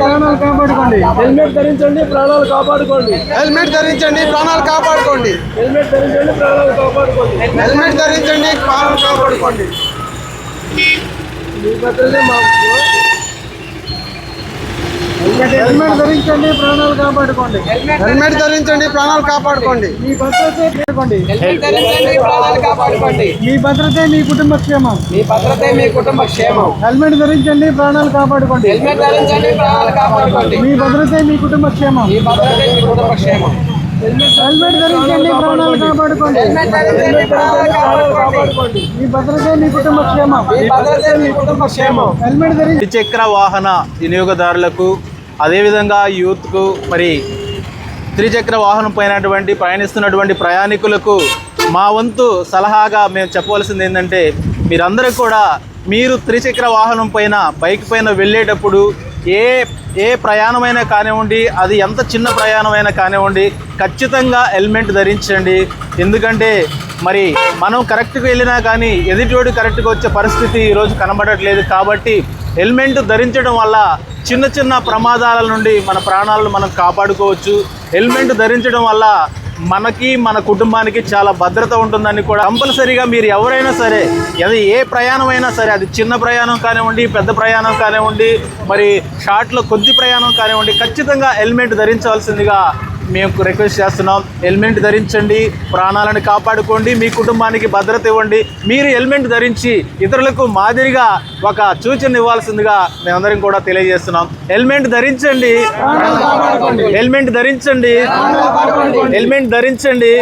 ప్రాణాలు కాపాడుకోండి. హెల్మెట్ ధరించండి ప్రాణాలు కాపాడుకోండి. హెల్మెట్ ధరించండి ప్రాణాలు కాపాడుకోండి. హెల్మెట్ ధరించండి ప్రాణాలు కాపాడుకోండి. హెల్మెట్ ధరించండి ప్రాణాలు కాపాడుకోండి. మీ భద్రతే మాకు హెల్మెట్ ధరించండి ప్రాణాలు కాపాడుకోండి. హెల్మెట్ ధరించండి ప్రాణాలు కాపాడుకోండి. మీ భద్రతే కాపాడుకోండి హెల్మెట్ ధరించండి ప్రాణాలు కాపాడుకోండి. మీ భద్రతే మీ కుటుంబ క్షేమం. మీ భద్రతే మీ కుటుంబ క్షేమం. హెల్మెట్ ధరించండి ప్రాణాలు కాపాడుకోండి. హెల్మెట్ ధరించండి ప్రాణాలు కాపాడుకోండి. మీ భద్రతే మీ కుటుంబ క్షేమం. మీ భద్రతే మీ కుటుంబ క్షేమం. హెల్మెట్ ధరించండి ప్రాణాలు కాపాడుకోండి. హెల్మెట్ ధరించండి ప్రాణాలు కాపాడుకోండి. మీ భద్రతే మీ కుటుంబ క్షేమం. మీ భద్రతే మీ కుటుంబ క్షేమం. హెల్మెట్ ధరించి ద్విచక్ర వాహన వినియోగదారులకు అదేవిధంగా యూత్కు మరి త్రిచక్ర వాహనం పైనటువంటి ప్రయాణిస్తున్నటువంటి ప్రయాణికులకు మా వంతు సలహాగా మేము చెప్పవలసింది ఏంటంటే మీరందరూ కూడా మీరు త్రిచక్ర వాహనం పైన బైక్ పైన వెళ్ళేటప్పుడు ఏ ఏ ప్రయాణమైనా కానివ్వండి అది ఎంత చిన్న ప్రయాణమైనా కానివ్వండి ఖచ్చితంగా హెల్మెట్ ధరించండి. ఎందుకంటే మరి మనం కరెక్ట్గా వెళ్ళినా కానీ ఎదుటివాడు కరెక్ట్గా వచ్చే పరిస్థితి ఈరోజు కనబడట్లేదు కాబట్టి హెల్మెట్ ధరించడం వల్ల చిన్న చిన్న ప్రమాదాల నుండి మన ప్రాణాలను మనం కాపాడుకోవచ్చు. హెల్మెట్ ధరించడం వల్ల మనకి మన కుటుంబానికి చాలా భద్రత ఉంటుందని కూడా కంపల్సరీగా మీరు ఎవరైనా సరే అది ఏ ప్రయాణం అయినా సరే అది చిన్న ప్రయాణం కానివ్వండి పెద్ద ప్రయాణం కానివ్వండి మరి షార్ట్లో కొద్ది ప్రయాణం కానివ్వండి ఖచ్చితంగా హెల్మెట్ ధరించవలసిందిగా మేము రిక్వెస్ట్ చేస్తున్నాం. హెల్మెట్ ధరించండి ప్రాణాలను కాపాడుకోండి మీ కుటుంబానికి భద్రత ఇవ్వండి. మీరు హెల్మెట్ ధరించి ఇతరులకు మాదిరిగా ఒక సూచన ఇవ్వాల్సిందిగా మేమందరం కూడా తెలియజేస్తున్నాం. హెల్మెట్ ధరించండి హెల్మెట్ ధరించండి హెల్మెట్ ధరించండి.